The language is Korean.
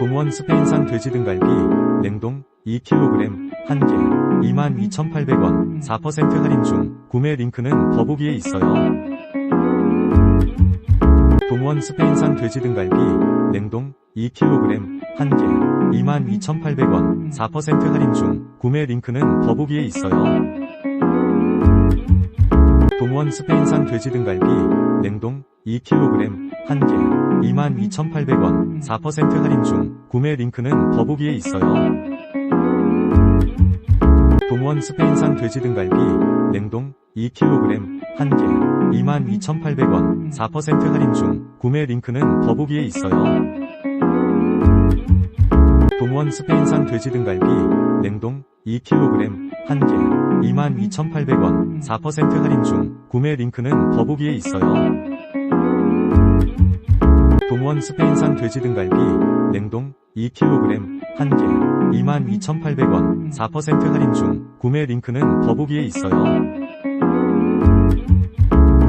동원 스페인산 돼지 등갈비 냉동 2kg 1개 22,800원 4% 할인 중 구매 링크는 더보기에 있어요. 동원 스페인산 돼지 등갈비 냉동 2kg 1개 22,800원 4% 할인 중 구매 링크는 더보기에 있어요. 동원 스페인산 돼지 등갈비 냉동 2kg 1개 22,800원 4% 할인 중 구매 링크는 더보기에 있어요. 동원 스페인산 돼지 등갈비 냉동 2kg 1개 22,800원 4% 할인 중 구매 링크는 더보기에 있어요. 동원 스페인산 돼지 등갈비 냉동 2kg 1개 22,800원 4% 할인 중 구매 링크는 더보기에 있어요. 동원 스페인산 돼지 등갈비 냉동 2kg 1개 22,800원 4% 할인 중 구매 링크는 더보기에 있어요.